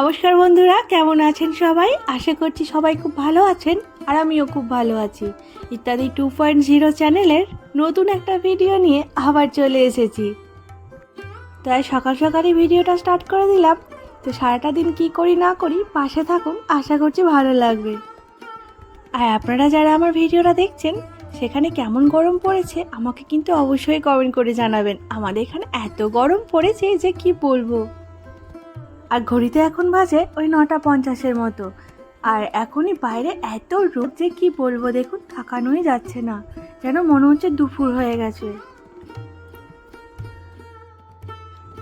নমস্কার বন্ধুরা, কেমন আছেন সবাই? আশা করছি সবাই খুব ভালো আছেন আর আমিও খুব ভালো আছি। ইত্যাদি টু পয়েন্ট জিরো চ্যানেলের নতুন একটা ভিডিও নিয়ে আবার চলে এসেছি। তাই সকাল সকালই ভিডিওটা স্টার্ট করে দিলাম। তো সারাটা দিন কি করি না করি পাশে থাকুন, আশা করছি ভালো লাগবে। আর আপনারা যারা আমার ভিডিওটা দেখছেন, সেখানে কেমন গরম পড়েছে আমাকে কিন্তু অবশ্যই কমেন্ট করে জানাবেন। আমাদের এখানে এত গরম পড়েছে যে কি বলব? আর ঘড়িতে এখন বাজে ওই নটা পঞ্চাশের মতো। আর এখনই বাইরে এত রোদ যে কি বলব দেখুন, থাকানোই যাচ্ছে না। যেন মনে হচ্ছে দুপুর হয়ে গেছে।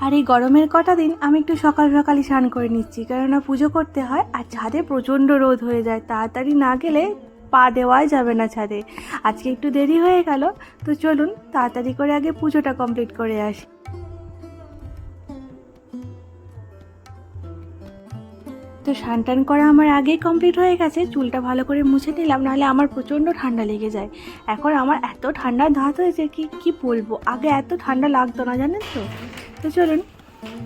আর এই গরমের কটা দিন আমি একটু সকাল সকালই স্নান করে নিচ্ছি, কেননা পুজো করতে হয় আর ছাদে প্রচণ্ড রোদ হয়ে যায়, তাড়াতাড়ি না গেলে পা দেওয়াই যাবে না ছাদে। আজকে একটু দেরি হয়ে গেল, তো চলুন তাড়াতাড়ি করে আগে পুজোটা কমপ্লিট করে আসি। তো সান টান করা আমার আগেই কমপ্লিট হয়ে গেছে, চুলটা ভালো করে মুছে নিলাম, নাহলে আমার প্রচণ্ড ঠান্ডা লেগে যায়। এখন আমার এত ঠান্ডা ধাত হয়েছে কি কি বলব? আগে এত ঠান্ডা লাগতো না, জানেন তো? তো চলুন,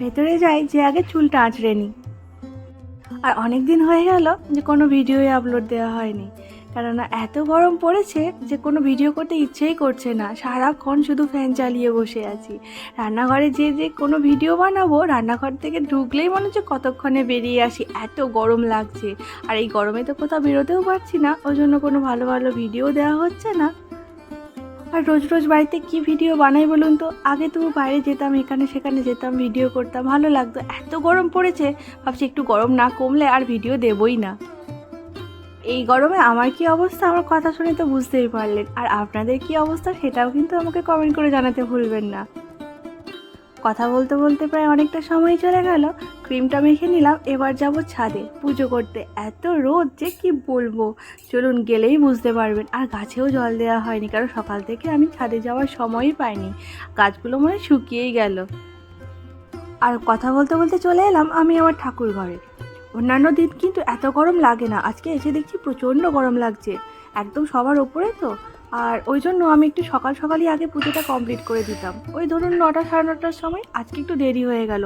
ভেতরে যাই, যে আগে চুলটা আঁচড়ে নিই। আর অনেক দিন হয়ে গেল যে কোনো ভিডিওই আপলোড দেওয়া হয়নি। কেননা এত গরম পড়েছে যে কোনো ভিডিও করতে ইচ্ছেই করছে না। সারাক্ষণ শুধু ফ্যান চালিয়ে বসে আছি। রান্নাঘরে যে যে কোনো ভিডিও বানাবো, রান্নাঘর থেকে ঢুকলেই মনে হচ্ছে কতক্ষণে বেরিয়ে আসি। এত গরম লাগছে। আর এই গরমে তো কোথাও বেরোতেও পারছি না। ওই জন্য কোনো ভালো ভালো ভিডিও দেওয়া হচ্ছে না। আর রোজ রোজ বাড়িতে কি ভিডিও বানাই বলুন তো? আগে তো বাইরে যেতাম, এখানে সেখানে যেতাম, ভিডিও করতাম। ভালো লাগতো। এত গরম পড়েছে। ভাবছি একটু গরম না কমলে আর ভিডিও দেবই না। এই গরমে আমার কি অবস্থা? আমার কথা শুনে তো বুঝতেই পারলেন। আর আপনাদের কি অবস্থা সেটাও কিন্তু আমাকে কমেন্ট করে জানাতে ভুলবেন না। কথা বলতে বলতে প্রায় অনেকটা সময় চলে গেল। ক্রিমটা মেখে নিলাম, এবার যাব ছাদে পুজো করতে। এত রোদ যে কি বলব? চলুন গেলেই বুঝতে পারবেন। আর গাছেও জল দেওয়া হয়নি, কারণ সকাল থেকে আমি ছাদে যাওয়ার সময়ই পাইনি। গাছগুলো মনে শুকিয়েই গেল। আর কথা বলতে বলতে চলে এলাম আমি আমার ঠাকুর ঘরে অন্যান্য দিন কিন্তু এত গরম লাগে না। আজকে এসে দেখছি প্রচণ্ড গরম লাগছে। একদম সবার ওপরে তো। আর ওই জন্য আমি একটু সকাল সকালই আগে পুজোটা কমপ্লিট করে দিতাম। ওই ধরুন নটা সাড়ে নটার সময় আজকে একটু দেরি হয়ে গেল।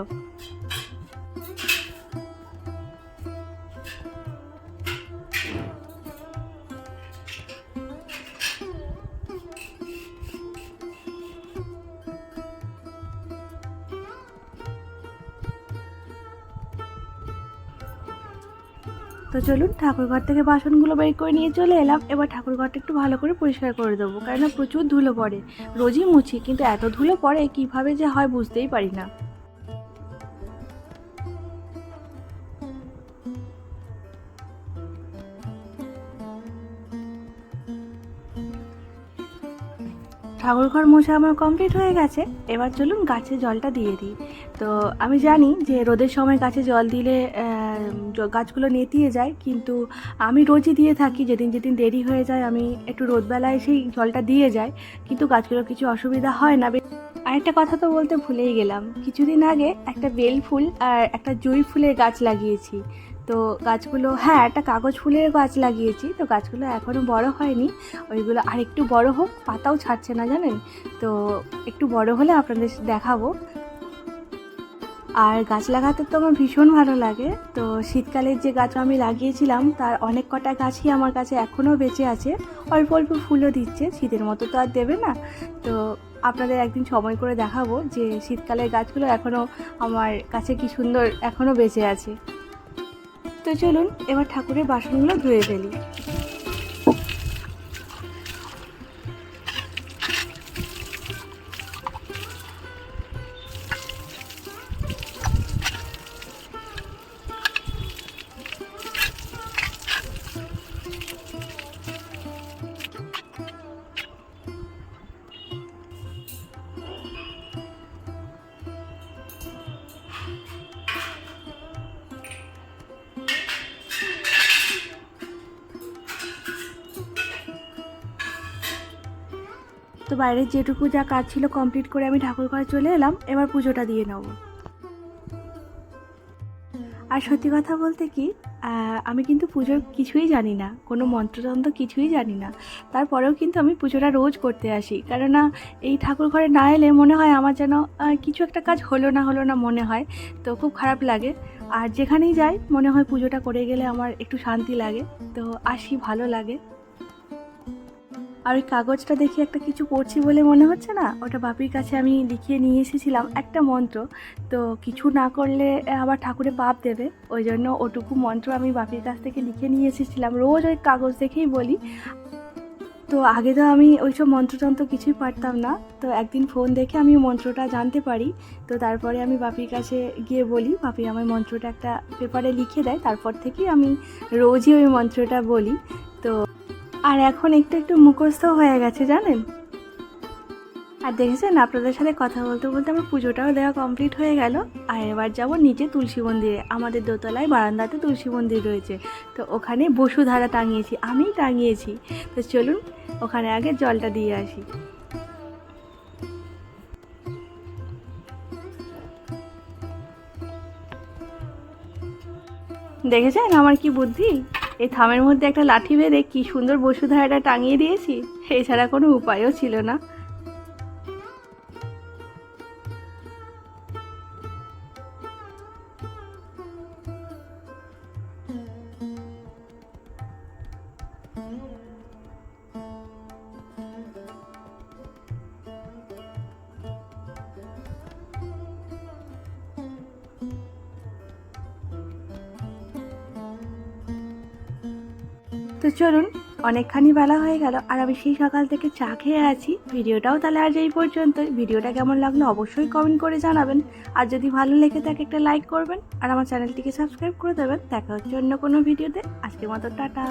তো চলুন ঠাকুরঘর থেকে বাসনগুলো বের করে নিয়ে চলে এলাম। এবার ঠাকুরঘরটা একটু ভালো করে পরিষ্কার করে দেবো। কেননা প্রচুর ধুলো পড়ে। রোজই মুছি, কিন্তু এত ধুলো পড়ে, কীভাবে যে হয় বুঝতেই পারি না। ঠাকুরঘর মোছা আমার কমপ্লিট হয়ে গেছে। এবার চলুন গাছে জলটা দিয়ে দিই। তো আমি জানি যে রোদের সময় গাছে জল দিলে গাছগুলো নেতিয়ে যায়, কিন্তু আমি রোজই দিয়ে থাকি। যেদিন যেদিন দেরি হয়ে যায়, আমি একটু রোদবেলায় সেই জলটা দিয়ে যাই। কিন্তু গাছগুলো কিছু অসুবিধা হয় না। আরেকটা কথা তো বলতে ভুলেই গেলাম। কিছুদিন আগে একটা বেল ফুল আর একটা জুঁই ফুলের গাছ লাগিয়েছি। তো গাছগুলো হ্যাঁ একটা কাগজ ফুলের গাছ লাগিয়েছি। তো গাছগুলো এখনও বড় হয়নি। ওইগুলো আর একটু বড় হোক, পাতাও ছাড়ছে না, জানেন? তো একটু বড় হলে আপনাদের দেখাবো। আর গাছ লাগাতে তো আমার ভীষণ ভালো লাগে। তো শীতকালের যে গাছ আমি লাগিয়েছিলাম, তার অনেক কটা গাছই আমার কাছে এখনও বেঁচে আছে। অল্প অল্প ফুলও দিচ্ছে, শীতের মতো তো আর দেবে না। তো আপনাদের একদিন সময় করে দেখাবো যে শীতকালের গাছগুলো এখনও আমার কাছে কি সুন্দর এখনও বেঁচে আছে। তো চলুন এবার ঠাকুরের বাসনগুলো ধুয়ে ফেলি। তো বাইরের যেটুকু যা কাজ ছিল কমপ্লিট করে আমি ঠাকুর ঘরে চলে এলাম। এবার পুজোটা দিয়ে নেব। আর সত্যি কথা বলতে কি আমি কিন্তু পুজোর কিছুই জানি না, কোনো মন্ত্রতন্ত্র কিছুই জানি না। তারপরেও কিন্তু আমি পুজোটা রোজ করতে আসি। কেননা এই ঠাকুর ঘরে না এলে মনে হয় আমার যেন কিছু একটা কাজ হলো না হলো না মনে হয়। তো খুব খারাপ লাগে। আর যেখানেই যাই, মনে হয় পুজোটা করে গেলে আমার একটু শান্তি লাগে। তো আসি, ভালো লাগে। আর ওই কাগজটা দেখে একটা কিছু পড়ছি বলে মনে হচ্ছে না? ওটা বাপির কাছে আমি লিখিয়ে নিয়ে এসেছিলাম একটা মন্ত্র। তো কিছু না করলে আবার ঠাকুরে পাপ দেবে। ওই জন্য ওটুকু মন্ত্র আমি বাপির কাছ থেকে লিখে নিয়ে এসেছিলাম। রোজ ওই কাগজ দেখেই বলি। তো আগে তো আমি ওইসব মন্ত্রতন্ত্র কিছুই পারতাম না। তো একদিন ফোন দেখে আমি মন্ত্রটা জানতে পারি। তো তারপরে আমি বাপির কাছে গিয়ে বলি, বাপি আমার মন্ত্রটা একটা পেপারে লিখে দেয়। তারপর থেকেই আমি রোজই ওই মন্ত্রটা বলি। আর এখন একটু একটু মুখস্থ হয়ে গেছে, জানেন? আর দেখেছেন, আপনাদের সাথে কথা বলতে বলতে আমার পুজোটাও দেওয়া কমপ্লিট হয়ে গেল। আর এবার যাব নিচে তুলসী মন্দিরে। আমাদের দোতলায় বারান্দাতে তুলসী মন্দির রয়েছে। তো ওখানে বসুধারা টাঙিয়েছি, আমিই টাঙিয়েছি। তো চলুন, ওখানে আগে জলটা দিয়ে আসি। দেখেছেন আমার কি বুদ্ধি? এই থামের মধ্যে একটা লাঠি বেঁধে কি সুন্দর বসুধারাটা টাঙিয়ে দিয়েছি? এছাড়া কোনো উপায়ও ছিল না। তো চলুন, অনেকখানি বেলা হয়ে গেল আর আমি সেই সকাল থেকে চা খেয়ে আছি। ভিডিওটাও তাহলে আজ এই পর্যন্ত ভিডিওটা কেমন লাগল অবশ্যই কমেন্ট করে জানাবেন। আর যদি ভালো লেগে থাকে একটা লাইক করবেন। আর আমার চ্যানেলটিকে সাবস্ক্রাইব করে দেবেন। দেখা হচ্ছে অন্য কোনো ভিডিওতে। আজকের মতো টাটা।